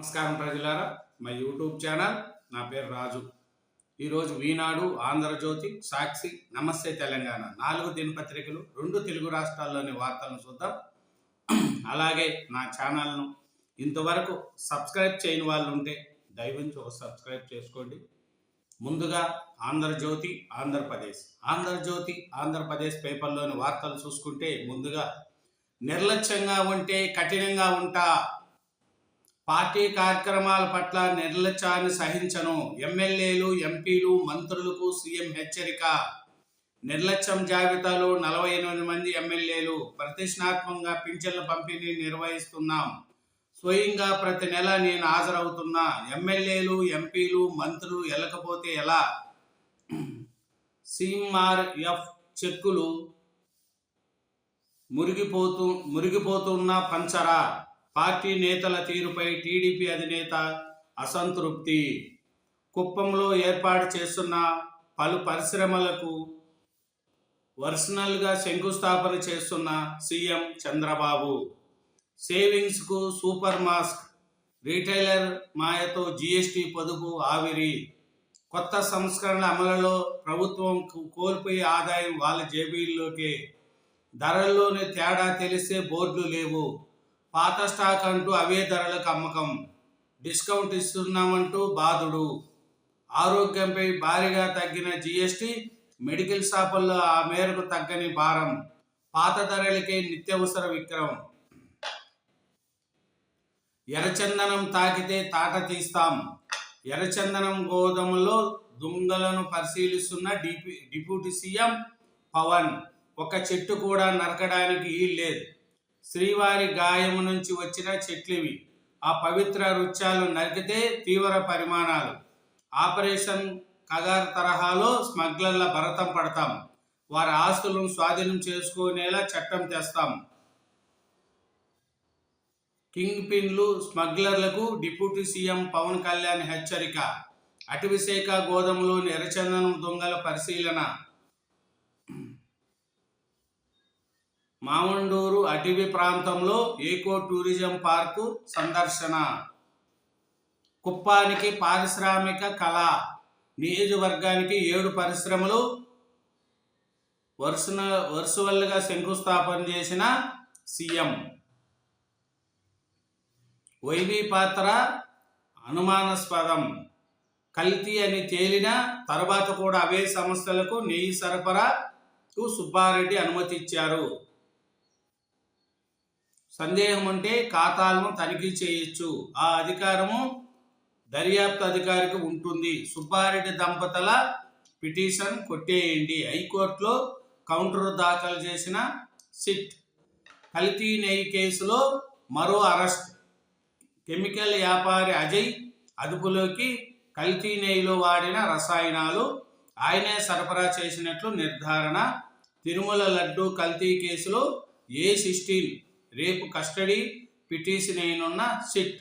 నమస్కారం ప్రజలారా. మా యూట్యూబ్ ఛానల్ నా పేరు రాజు. ఈరోజు ఈనాడు ఆంధ్రజ్యోతి సాక్షి నమస్తే తెలంగాణ. నాలుగు దినపత్రికలు రెండు తెలుగు రాష్ట్రాల్లోని వార్తలను చూద్దాం. అలాగే నా ఛానల్ను ఇంతవరకు సబ్స్క్రైబ్ చేయని వాళ్ళు ఉంటే దయవించి ఒక సబ్స్క్రైబ్ చేసుకోండి. ముందుగా ఆంధ్రజ్యోతి ఆంధ్రప్రదేశ్. ఆంధ్రజ్యోతి ఆంధ్రప్రదేశ్ పేపర్లోని వార్తలు చూసుకుంటే ముందుగా నిర్లక్ష్యంగా ఉంటే కఠినంగా ఉంటా. పార్టీ కార్యక్రమాల పట్ల నిర్లక్ష్యాన్ని సహించను. ఎమ్మెల్యేలు ఎంపీలు మంత్రులకు సీఎం హెచ్చరిక. నిర్లక్ష్యం జాబితాలో నలభై ఎనిమిది మంది ఎమ్మెల్యేలు ప్రతిష్టాత్మకంగా పింఛన్ల పంపిణీ నిర్వహిస్తున్నాం. స్వయంగా ప్రతి నెల నేను హాజరవుతున్నా. ఎమ్మెల్యేలు ఎంపీలు మంత్రులు వెళ్ళకపోతే ఎలా? సిఎంఆర్ఎఫ్ చెక్కులు మురిగిపోతూ మురిగిపోతున్న పంచరా? పార్టీ నేతల తీరుపై టీడీపీ అధినేత అసంతృప్తి. కుప్పంలో ఏర్పాటు చేస్తున్న పలు పరిశ్రమలకు వర్షనల్గా శంకుస్థాపన చేస్తున్న సీఎం చంద్రబాబు. సేవింగ్స్కు సూపర్ మాస్క్ రీటైలర్ మాయతో జీఎస్టీ పొదుపు ఆవిరి. కొత్త సంస్కరణల అమలులో ప్రభుత్వం కోల్పోయే ఆదాయం వాళ్ళ జేబీల్లోకే. ధరల్లోనే తేడా తెలిస్తే బోర్డులు లేవు. పాత స్టాక్ అంటూ అవే ధరలకు అమ్మకం. డిస్కౌంట్ ఇస్తున్నామంటూ బాధుడు. ఆరోగ్యంపై భారీగా తగ్గిన జీఎస్టీ మెడికల్ షాపుల్లో ఆ మేరకు తగ్గని భారం. పాత ధరలకే నిత్యవసర విక్రయం. ఎర్రచందనం తాకితే తాట తీస్తాం. ఎర్రచందనం గోదాములో దుంగలను పరిశీలిస్తున్న డిప్యూటీ సీఎం పవన్ ఒక చెట్టు కూడా నరకడానికి లేదు శ్రీవారి గాయము నుంచి వచ్చిన చెట్లివి. ఆ పవిత్ర వృక్షాలు నరికితే తీవ్ర పరిమాణాలు. ఆపరేషన్ కగార్ తరహాలో స్మగ్లర్ల భరతం పడతాం. వారి ఆస్తులను స్వాధీనం చేసుకునేలా చట్టం తెస్తాం. కింగ్ పిన్లు స్మగ్లర్లకు డిప్యూటీ సీఎం పవన్ కళ్యాణ్ హెచ్చరిక. అటవీశాఖ గోదాములోని ఎర్రచందనం దొంగల పరిశీలన. మామండూరు అటవీ ప్రాంతంలో ఏకో టూరిజం పార్కు సందర్శన. కుప్పానికి పారిశ్రామిక కళ. నియోజకవర్గానికి ఏడు పరిశ్రమలు. వరుసన వరుసవల్లుగా శంకుస్థాపన చేసిన సీఎం. వైవి పాత్ర అనుమానాస్పదం. కల్తీ అని తేలిన తర్వాత కూడా అవే సంస్థలకు నెయ్యి సరఫరాకు సుబ్బారెడ్డి అనుమతి ఇచ్చారు సందేహం ఉంటే ఖాతాలను తనిఖీ చేయొచ్చు. ఆ అధికారము దర్యాప్తు అధికారికి ఉంటుంది. సుబ్బారెడ్డి దంపతుల పిటిషన్ కొట్టేయండి. హైకోర్టులో కౌంటర్ దాఖలు చేసిన సిట్ కల్తీ నెయ్యి కేసులో మరో అరెస్ట్. కెమికల్ వ్యాపారి అజయ్ అదుపులోకి కల్తీ నెయ్యిలో వాడిన రసాయనాలు ఆయనే సరఫరా చేసినట్లు నిర్ధారణ. తిరుమల లడ్డు కల్తీ కేసులో ఏ సిక్స్టీన్ రేపు కస్టడీ పిటిషన్ అయినున్న సిట్.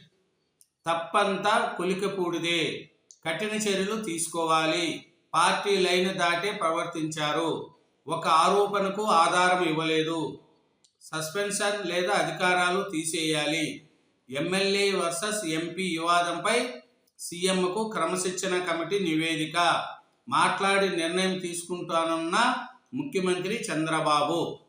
తప్పంతా కొలికపూడిదే. కఠిన చర్యలు తీసుకోవాలి. పార్టీ లైన్ దాటే ప్రవర్తించారు. ఒక ఆరోపణకు ఆధారం ఇవ్వలేదు. సస్పెన్షన్ లేదా అధికారాలు తీసేయాలి. ఎమ్మెల్యే వర్సెస్ ఎంపీ వివాదంపై సీఎంకు క్రమశిక్షణ కమిటీ నివేదిక. మాట్లాడి నిర్ణయం తీసుకుంటానన్న ముఖ్యమంత్రి చంద్రబాబు.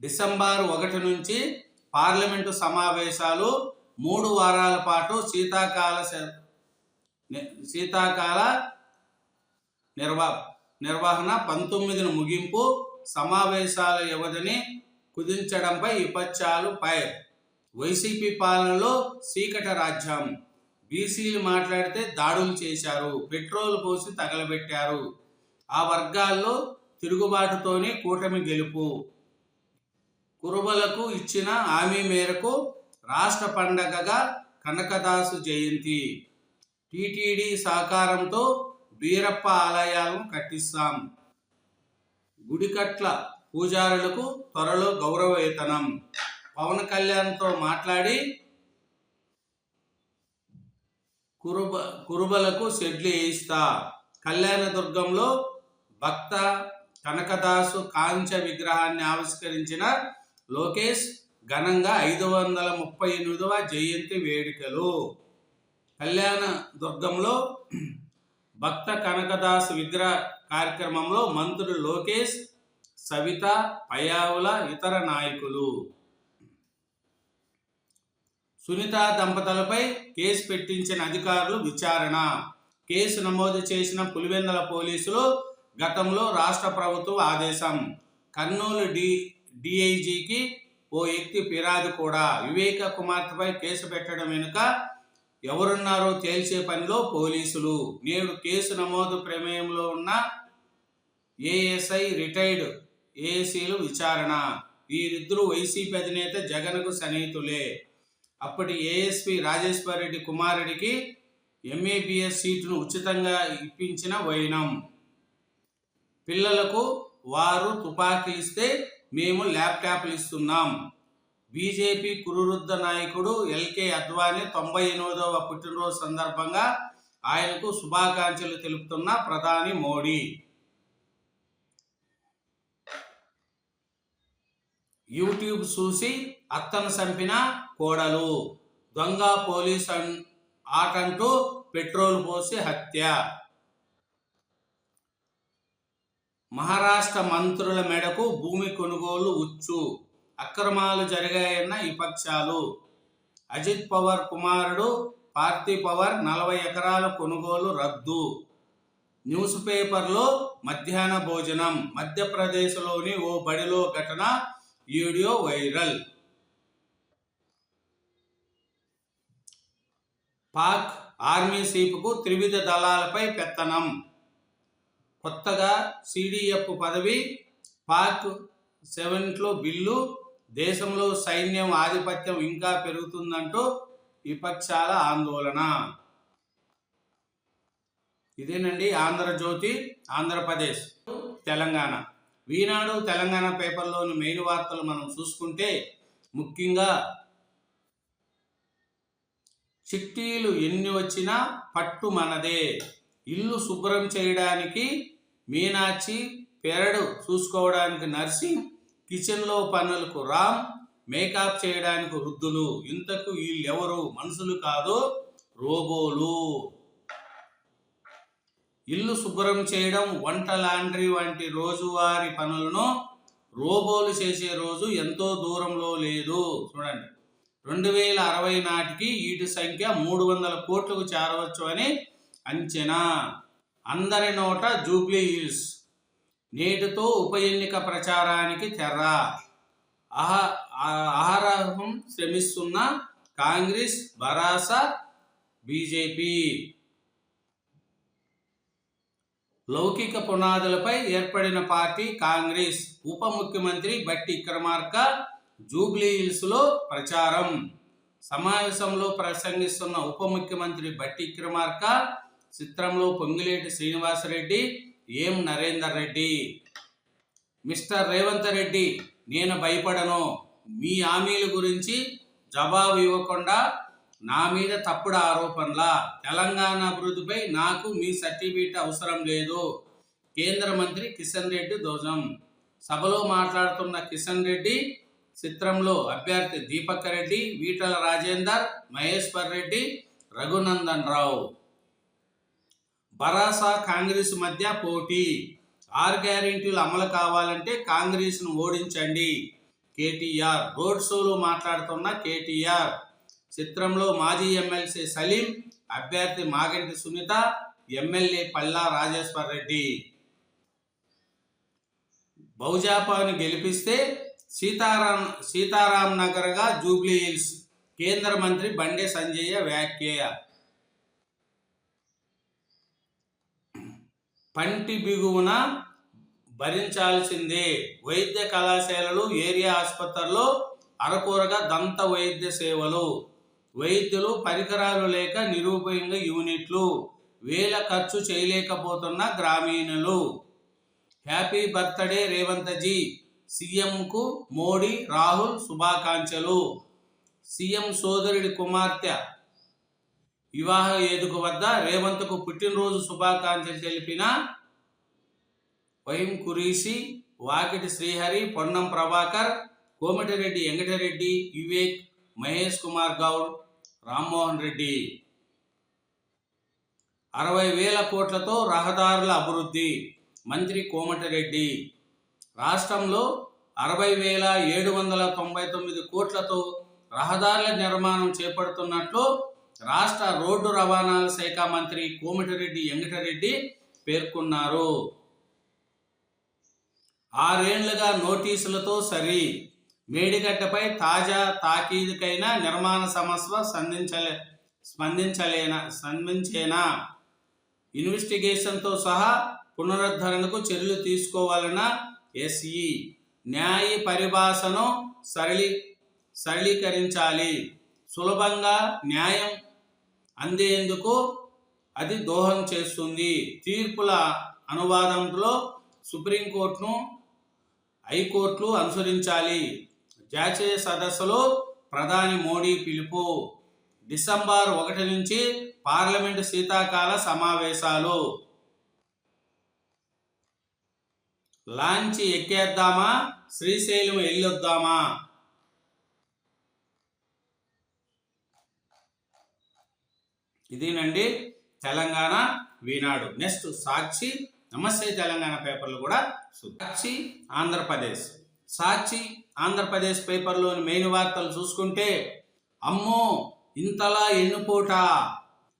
డిసెంబర్ ఒకటి నుంచి పార్లమెంటు సమావేశాలు మూడు వారాల పాటు శీతాకాల శీతాకాల నిర్వా నిర్వహణ పంతొమ్మిదిన ముగింపు సమావేశాల వ్యవధిని కుదించడంపై విపక్షాలు పై వైసీపీ పాలనలో చీకట రాజ్యం. బీసీలు మాట్లాడితే దాడులు చేశారు పెట్రోల్ పోసి తగలబెట్టారు. ఆ వర్గాల్లో తిరుగుబాటుతోనే కూటమి గెలుపు. కురుబలకు ఇచ్చిన హామీ మేరకు రాష్ట్ర పండగగా కనకదాసు జయంతి. టిటిడి సహకారంతో బీరప్ప ఆలయాలను కట్టిస్తాం. గుడికట్ల పూజారులకు త్వరలో గౌరవ వేతనం పవన్ కళ్యాణ్తో మాట్లాడి కురుబ కురుబలకు షెడ్లు వేయిస్తా. కళ్యాణదుర్గంలో భక్త కనకదాసు కాంచ విగ్రహాన్ని ఆవిష్కరించిన లోకేష్ ఘనంగా ఐదు వందల ముప్పై ఎనిమిదవ జయంతి వేడుకలు. కళ్యాణ దుర్గంలో భక్త కనకదాస్ విగ్రహ కార్యక్రమంలో మంత్రులు లోకేష్ సవిత పయావుల ఇతర నాయకులు. సునీత దంపతులపై కేసు పెట్టించిన అధికారులు విచారణ. కేసు నమోదు చేసిన పులివెందల పోలీసులు గతంలో రాష్ట్ర ప్రభుత్వం ఆదేశం. కర్నూలు డి డిఐజీకి ఓ వ్యక్తి ఫిర్యాదు కూడా. వివేక కుమార్తెపై కేసు పెట్టడం వెనుక ఎవరున్నారో తేల్చే పనిలో పోలీసులు. నేడు కేసు నమోదు ప్రమేయంలో ఉన్న ఏఎస్ఐ రిటైర్డ్ ఏఎస్సీలు విచారణ. వీరిద్దరూ వైసీపీ అధినేత జగన్కు సన్నిహితులే. అప్పటి ఏఎస్పి రాజేశ్వర్ రెడ్డి కుమారుడికి ఎంఏబిఎస్ సీటును ఉచితంగా ఇప్పించిన వైనం. పిల్లలకు వారు తుపాకీ ఇస్తే మేము ల్యాప్టాప్లు ఇస్తున్నాం. బీజేపీ కురువృద్ధ నాయకుడు ఎల్కే అద్వానీ తొంభై ఎనిమిదవ పుట్టినరోజు సందర్భంగా ఆయనకు శుభాకాంక్షలు తెలుపుతున్న ప్రధాని మోడీ. యూట్యూబ్ చూసి అత్తను చంపిన కోడలు. దొంగ పోలీస్ ఆటంటూ పెట్రోల్ పోసి హత్య. మహారాష్ట్ర మంత్రుల మెడకు భూమి కొనుగోలు ఉచ్చు. అక్రమాలు జరిగాయన్న విపక్షాలు. అజిత్ పవార్ కుమారుడు పార్థీ పవార్ నలభై ఎకరాల కొనుగోలు రద్దు. న్యూస్ పేపర్లో మధ్యాహ్న భోజనం మధ్యప్రదేశ్లోని ఓ బడిలో ఘటన వీడియో వైరల్. పాక్ ఆర్మీ సీపుకు త్రివిధ దళాలపై పెత్తనం. కొత్తగా సిడిఎఫ్ పదవి పాక్ సెవెంట్లో బిల్లు దేశంలో సైన్యం ఆధిపత్యం ఇంకా పెరుగుతుందంటూ విపక్షాల ఆందోళన. ఇదేనండి ఆంధ్రజ్యోతి ఆంధ్రప్రదేశ్ తెలంగాణ. ఈనాడు తెలంగాణ పేపర్లోని మెయిన్ వార్తలు మనం చూసుకుంటే ముఖ్యంగా చిట్టీలు ఎన్ని వచ్చినా పట్టు మనదే. ఇల్లు శుభ్రం చేయడానికి మీనాచి పెరడు చూసుకోవడానికి నర్సింగ్ కిచెన్లో పనులకు రామ్ మేకప్ చేయడానికి వృద్ధులు. ఇంతకు వీళ్ళెవరు? మనుషులు కాదు రోబోలు. ఇల్లు శుభ్రం చేయడం వంట లాండ్రీ వంటి రోజువారీ పనులను రోబోలు చేసే రోజు ఎంతో దూరంలో లేదు. చూడండి. రెండు వేల అరవై నాటికి వీటి సంఖ్య మూడు వందల కోట్లకు చేరవచ్చు అని అంచనా. అందరి నోట జూబ్లీ హిల్స్. నేటితో ఉప ఎన్నిక ప్రచారానికి తెర. అహ ఆ- అహరహం శ్రమిస్తున్న కాంగ్రెస్ భరాస బీజేపీ. లౌకిక పునాదులపై ఏర్పడిన పార్టీ కాంగ్రెస్. ఉప ముఖ్యమంత్రి బట్టి విక్రమార్క జూబ్లీ హిల్స్లో ప్రచారం. సమావేశంలో ప్రసంగిస్తున్న ఉప ముఖ్యమంత్రి బట్టి విక్రమార్క చిత్రంలో పొంగిలేటి శ్రీనివాసరెడ్డి ఏం నరేందర్ రెడ్డి? మిస్టర్ రేవంత్ రెడ్డి నేను భయపడను. మీ హామీల గురించి జవాబు ఇవ్వకుండా నా మీద తప్పుడు ఆరోపణల. తెలంగాణ అభివృద్ధిపై నాకు మీ సర్టిఫికేట్ అవసరం లేదు. కేంద్ర మంత్రి కిషన్ రెడ్డి ధ్వజం. సభలో మాట్లాడుతున్న కిషన్ రెడ్డి చిత్రంలో అభ్యర్థి దీపక్ రెడ్డి వీటల రాజేందర్ మహేశ్వర్ రెడ్డి రఘునందన్ రావు. భరాసా కాంగ్రెస్ మధ్య పోటీ. ఆరు గ్యారెంటీలు అమలు కావాలంటే కాంగ్రెస్ను ఓడించండి. కేటీఆర్ రోడ్ షోలో మాట్లాడుతున్న కేటీఆర్. చిత్రంలో మాజీ ఎమ్మెల్సీ సలీం అభ్యర్థి మాగంటి సునీత ఎమ్మెల్యే పల్లా రాజేశ్వర్ రెడ్డి. బహుజాపాను గెలిపిస్తే సీతారాం సీతారాం నగర్గా జూబ్లీ హిల్స్ కేంద్ర మంత్రి బండే సంజయ్య వ్యాఖ్య. పంటి బిగువున భరించాల్సిందే. వైద్య కళాశాలలు ఏరియా ఆసుపత్రుల్లో అరకొరగా దంత వైద్య సేవలు. వైద్యులు పరికరాలు లేక నిరుపయోగ యూనిట్లు. వేల ఖర్చు చేయలేకపోతున్న గ్రామీణులు. హ్యాపీ బర్త్డే రేవంత్ జీ సీఎంకు మోడీ రాహుల్ శుభాకాంక్షలు. సీఎం సోదరుడి కుమార్తె వివాహ వేదిక వద్ద రేవంత్కు పుట్టినరోజు శుభాకాంక్షలు తెలిపిన వైం కురీసి వాకిటి శ్రీహరి పొన్నం ప్రభాకర్ కోమటిరెడ్డి వెంకటరెడ్డి వివేక్ మహేష్ కుమార్ గౌడ్ రామ్మోహన్ రెడ్డి. అరవై వేల కోట్లతో రహదారుల అభివృద్ధి. మంత్రి కోమటిరెడ్డి. రాష్ట్రంలో అరవై వేల ఏడు వందల తొంభై తొమ్మిది కోట్లతో రహదారుల నిర్మాణం చేపడుతున్నట్లు రాష్ట్ర రోడ్డు రవాణా శాఖ మంత్రి కోమటిరెడ్డి వెంకటరెడ్డి పేర్కొన్నారు. ఆరేండ్లుగా నోటీసులతో సరి. మేడిగడ్డపై తాజా తాకీదుకైనా నిర్మాణ సమస్య సంధించలే స్పందించలేనా స్పందించేనా? ఇన్వెస్టిగేషన్తో సహా పునరుద్ధరణకు చర్యలు తీసుకోవాలన్న ఎస్ఈ. న్యాయ పరిభాషను సరళీ సరళీకరించాలి. సులభంగా న్యాయం అందేందుకు అది దోహం చేస్తుంది. తీర్పుల అనువాదంలో సుప్రీంకోర్టును హైకోర్టులు అనుసరించాలి. జాతీయ సదస్సులో ప్రధాని మోడీ పిలుపు. డిసెంబర్ ఒకటి నుంచి పార్లమెంటు శీతాకాల సమావేశాలు. లాంచి ఎక్కేద్దామా? శ్రీశైలం వెళ్ళొద్దామా? ఇదేనండి తెలంగాణ వీనాడు. నెక్స్ట్ సాక్షి నమస్తే తెలంగాణ పేపర్లు కూడా సాక్షి ఆంధ్రప్రదేశ్. సాక్షి ఆంధ్రప్రదేశ్ పేపర్లోని మెయిన్ వార్తలు చూసుకుంటే అమ్మో ఇంతలా ఎన్నుకోట.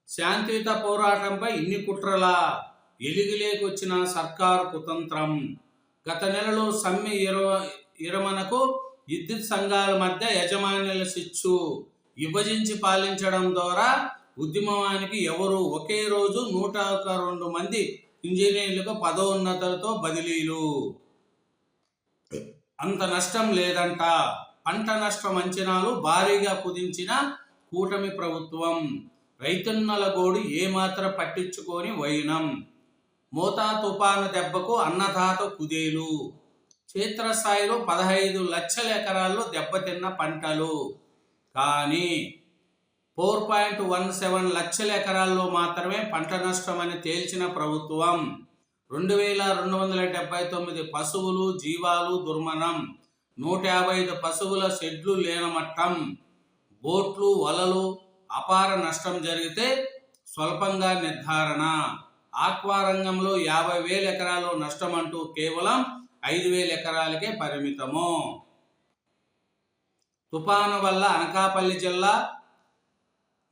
శాంతియుత పోరాటంపై ఇన్ని కుట్రలా. ఎలుగులేకొచ్చిన సర్కారు కుతంత్రం. గత నెలలో సమ్మె ఇర ఇరమణకు విద్యుత్ సంఘాల మధ్య యజమానుల శిచ్చు విభజించి పాలించడం ద్వారా ఉద్యమానికి ఎవరు ఒకే రోజు నూట ఒక రెండు మంది ఇంజనీర్లకు పదోన్నతులతో బదిలీలు. అంత నష్టం లేదంట. పంట నష్టం అంచనాలు భారీగా కుదించిన కూటమి ప్రభుత్వం. రైతన్నల గోడు ఏమాత్రం పట్టించుకొని వైనం. మోతా తుపాను దెబ్బకు అన్నదాత కుదేలు. క్షేత్రస్థాయిలో పదహైదు లక్షల ఎకరాల్లో దెబ్బతిన్న పంటలు. కానీ ఫోర్ పాయింట్ వన్ సెవెన్ లక్షల ఎకరాల్లో మాత్రమే పంట నష్టం అని తేల్చిన ప్రభుత్వం. రెండు వేల రెండు వందల డెబ్బై తొమ్మిది పశువులు జీవాలు దుర్మరణం నూట యాభై ఐదు పశువుల షెడ్లు లేనమట్టం. బోట్లు వలలు అపార నష్టం జరిగితే స్వల్పంగా నిర్ధారణ. ఆక్వా రంగంలో యాభై వేల ఎకరాలు నష్టం అంటూ కేవలం ఐదు వేల ఎకరాలకే పరిమితము. తుఫాను వల్ల అనకాపల్లి జిల్లా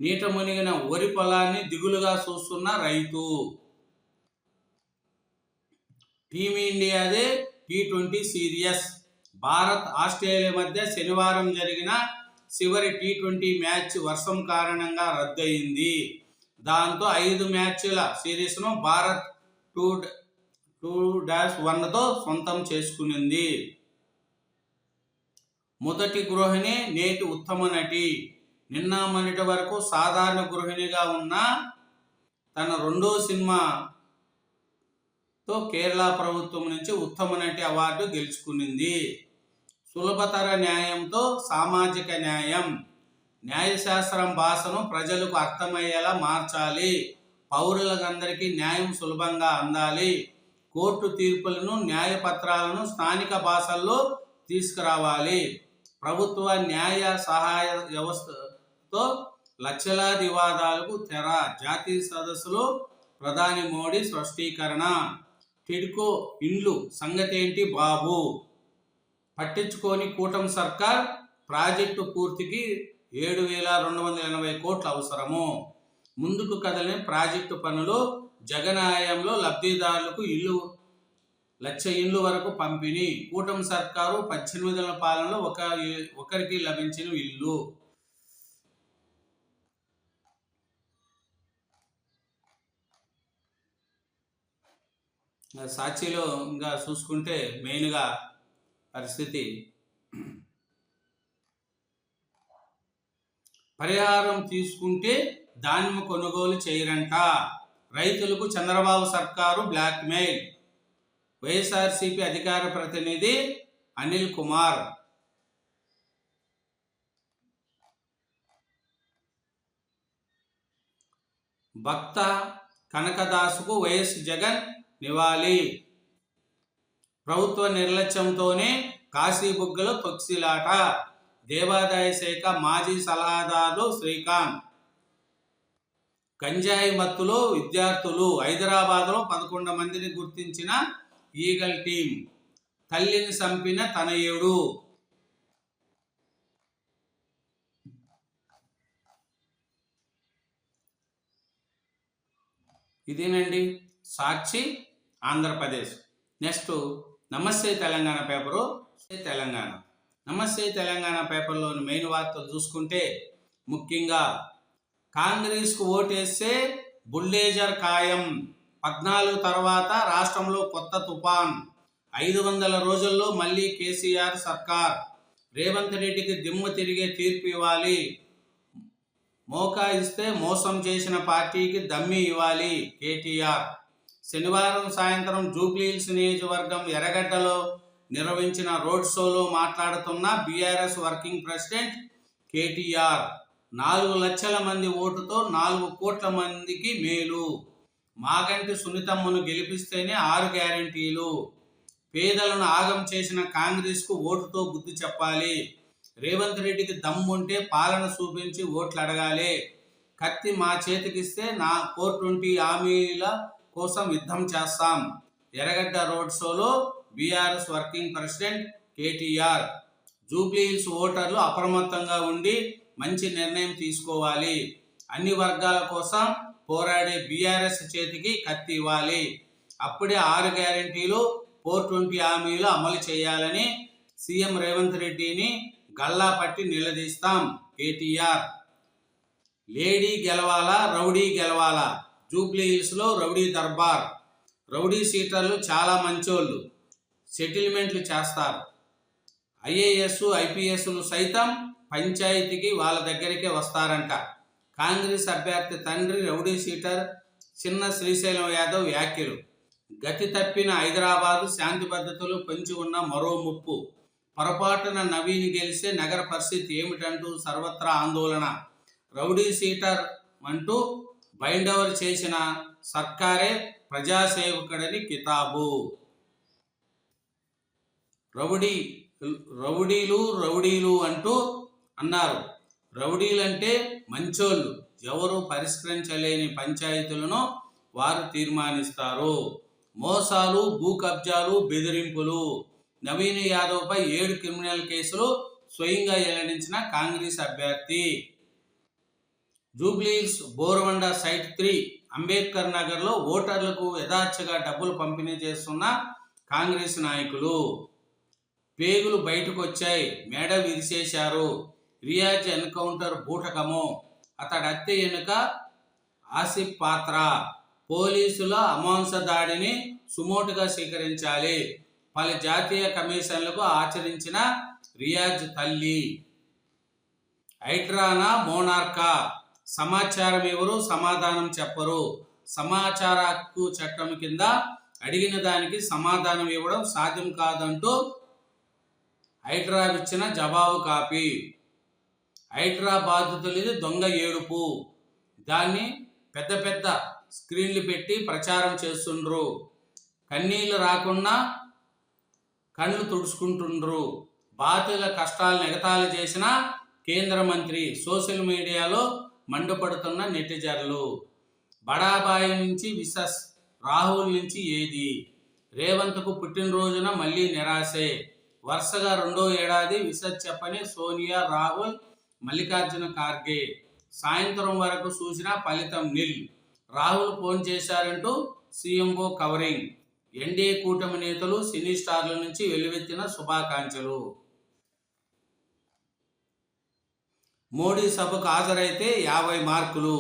నీట మునిగిన వరి పొలాన్ని దిగులుగా చూస్తున్న రైతు. టీమిండియాదే T twenty series. Bharat Australia మధ్య శనివారం జరిగిన చివరి టీ ట్వంటీ మ్యాచ్ వర్షం కారణంగా రద్దయింది. దాంతో ఐదు మ్యాచ్ల సిరీస్ను భారత్ టూ టూ డాష్ వన్తో సొంతం చేసుకునింది. మొదటి గృహిణి నేటి ఉత్తమ నటి. నిన్న మొన్నటి వరకు సాధారణ గృహిణిగా ఉన్న తన రెండో సినిమాతో కేరళ ప్రభుత్వం నుంచి ఉత్తమ నటి అవార్డు గెలుచుకునింది. సులభతర న్యాయంతో సామాజిక న్యాయం. న్యాయశాస్త్రం భాషను ప్రజలకు అర్థమయ్యేలా మార్చాలి. పౌరులందరికీ న్యాయం సులభంగా అందాలి. కోర్టు తీర్పులను న్యాయపత్రాలను స్థానిక భాషల్లో తీసుకురావాలి. ప్రభుత్వ న్యాయ సహాయ వ్యవస్థ తో లక్షలాది వివాదాలకు తెర జాతీయ సదస్సులో ప్రధాని మోడీ స్పష్టీకరణ. టిడ్కో ఇండ్లు సంగతేంటి బాబు? పట్టించుకొని కూటమి సర్కార్ ప్రాజెక్టు పూర్తికి ఏడు వేల రెండు వందల ఎనభై కోట్లు అవసరము. ముందుకు కదలని ప్రాజెక్టు పనులు జగన్ ఆయంలో లబ్ధిదారులకు ఇల్లు లక్ష ఇండ్లు వరకు పంపిణీ. కూటమి సర్కారు పద్దెనిమిదిల పాలనలో ఒక ఒకరికి లభించిన ఇల్లు. సాక్షిలో ఇంకా చూసుకుంటే మెయిన్గా పరిస్థితి. పరిహారం తీసుకుంటే ధాన్యం కొనుగోలు చేయరంట. రైతులకు చంద్రబాబు సర్కారు బ్లాక్మెయిల్. వైఎస్ఆర్సీపీ అధికార ప్రతినిధి అనిల్ కుమార్. భక్త కనకదాసుకు వైఎస్ జగన్ నివాళి. ప్రభుత్వ నిర్లక్ష్యంతోనే కాశీబుగ్గలు తొక్సిలాట. దేవాదాయ శాఖ మాజీ సలహాదారు శ్రీకాంత్. గంజాయి మత్తులో విద్యార్థులు హైదరాబాద్లో పదకొండు మందిని గుర్తించిన ఈగల్ టీం తల్లిని చంపిన తనయుడు ఇదేనండి? సాక్షి ఆంధ్రప్రదేశ్. నెక్స్ట్ నమస్తే తెలంగాణ పేపరు. తెలంగాణ. నమస్తే తెలంగాణ పేపర్లోని మెయిన్ వార్తలు చూసుకుంటే ముఖ్యంగా కాంగ్రెస్కు ఓటేస్తే బుల్డేజర్ ఖాయం. పద్నాలుగు తర్వాత రాష్ట్రంలో కొత్త తుఫాన్. ఐదు వందల రోజుల్లో మళ్ళీ కేసీఆర్ సర్కార్. రేవంత్ రెడ్డికి దిమ్మ తిరిగే తీర్పు ఇవ్వాలి. మోకా ఇస్తే మోసం చేసిన పార్టీకి దమ్మి ఇవ్వాలి కేటీఆర్. శనివారం సాయంత్రం జూబ్లీహిల్స్ నియోజకవర్గం ఎర్రగడ్డలో నిర్వహించిన రోడ్ షోలో మాట్లాడుతున్న బీఆర్ఎస్ వర్కింగ్ ప్రెసిడెంట్ కేటీఆర్ నాలుగు లక్షల మంది ఓటుతో నాలుగు కోట్ల మందికి మేలు. మాగంటి సునీతమ్మను గెలిపిస్తేనే ఆరు గ్యారంటీలు. పేదలను ఆగం చేసిన కాంగ్రెస్కు ఓటుతో బుద్ధి చెప్పాలి. రేవంత్ రెడ్డికి దమ్ముంటే పాలన చూపించి ఓట్లు అడగాలి. కత్తి మా చేతికిస్తే నా ఫోర్ ట్వంటీ హామీల కోసం యుద్ధం చేస్తాం. ఎర్రగడ్డ రోడ్ షోలో బీఆర్ఎస్ వర్కింగ్ ప్రెసిడెంట్ కేటీఆర్. జూబ్లీహిల్స్ ఓటర్లు అప్రమత్తంగా ఉండి మంచి నిర్ణయం తీసుకోవాలి. అన్ని వర్గాల కోసం పోరాడే బీఆర్ఎస్ చేతికి కత్తి ఇవ్వాలి. అప్పుడే ఆరు గ్యారంటీలు ఫోర్ ట్వంటీ హామీలు అమలు చేయాలని సీఎం రేవంత్ రెడ్డిని గల్లా పట్టి నిలదీస్తాం కేటీఆర్. లేడీ గెలవాలా రౌడీ గెలవాలా? జూబ్లీ హిల్స్లో రౌడీ దర్బార్. రౌడీ సీటర్లు చాలా మంచోళ్ళు. సెటిల్మెంట్లు చేస్తారు. ఐఏఎస్ ఐపీఎస్లు సైతం పంచాయతీకి వాళ్ళ దగ్గరికే వస్తారంట. కాంగ్రెస్ అభ్యర్థి తండ్రి రౌడీ సీటర్ చిన్న శ్రీశైలం యాదవ్ వ్యాఖ్యలు. గతి తప్పిన హైదరాబాదు శాంతి భద్రతలు పెంచి ఉన్న మరో ముప్పు. పొరపాటున నవీన్ గెలిస్తే నగర పరిస్థితి ఏమిటంటూ సర్వత్రా ఆందోళన. రౌడీ సీటర్ అంటూ బైండవర్ చేసిన సర్కారే ప్రజాసేవకుడని కితాబు. రౌడీ రౌడీలు రౌడీలు అంటూ అన్నారు. రౌడీలంటే మంచోళ్ళు. ఎవరు పరిష్కరించలేని పంచాయతీలను వారు తీర్మానిస్తారు. మోసాలు భూ కబ్జాలు బెదిరింపులు. నవీన్ యాదవ్పై ఏడు క్రిమినల్ కేసులు స్వయంగా వెల్లడించిన కాంగ్రెస్ అభ్యర్థి. జూబ్లీస్ బోర్వండ సైట్ త్రీ అంబేద్కర్ నగర్లో ఓటర్లకు యథార్చగా డబ్బులు పంపిణీ చేస్తున్న కాంగ్రెస్ నాయకులు. పేగులు బయటకు వచ్చాయి మేడ విరిచేశారు రియాజ్ ఎన్కౌంటర్ బూటకము. అతడి హత్య వెనుక ఆసిఫ్ పాత్ర. పోలీసుల అమాంస దాడిని సుమోటుగా స్వీకరించాలి. పలు జాతీయ కమిషన్లకు ఆచరించిన రియాజ్ తల్లి. హైడ్రానా మోనార్కా సమాచారం ఎవరు? సమాధానం చెప్పరు. సమాచార హక్కు చట్టం కింద అడిగిన దానికి సమాధానం ఇవ్వడం సాధ్యం కాదంటూ హైడ్రా ఇచ్చిన జవాబు కాపీ. హైడ్రా బాధితులు దొంగ ఏడుపు. దాన్ని పెద్ద పెద్ద స్క్రీన్లు పెట్టి ప్రచారం చేస్తుండ్రు. కన్నీళ్ళు రాకుండా కళ్ళు తుడుచుకుంటుండ్రు. బాధితుల కష్టాలను ఎగతాళి చేసిన కేంద్ర మంత్రి సోషల్ మీడియాలో మండుపడుతున్న నెటిజర్లు బడాబాయి నుంచి విసస్ రాహుల్ నుంచి ఏది? రేవంత్కు పుట్టినరోజున మళ్ళీ నిరాశే. వరుసగా రెండో ఏడాది విసస్ చెప్పని సోనియా రాహుల్ మల్లికార్జున ఖార్గే. సాయంత్రం వరకు చూసిన ఫలితం నిల్. రాహుల్ ఫోన్ చేశారంటూ సీఎంఓ కవరింగ్. ఎన్డీఏ కూటమి నేతలు సినీ స్టార్ల నుంచి వెలువెత్తిన శుభాకాంక్షలు. మోడీ సభకు హాజరైతే యాభై మార్కులు.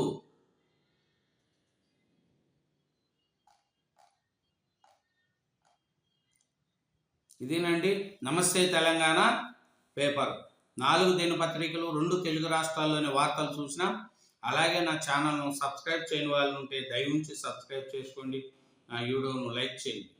ఇదేనండి నమస్తే తెలంగాణ పేపర్. నాలుగు దినపత్రికలు రెండు తెలుగు రాష్ట్రాల్లోని వార్తలు చూసినా అలాగే నా ఛానల్ను సబ్స్క్రైబ్ చేయని వాళ్ళు ఉంటే దయవుంచి సబ్స్క్రైబ్ చేసుకోండి. నా వీడియోను లైక్ చేయండి.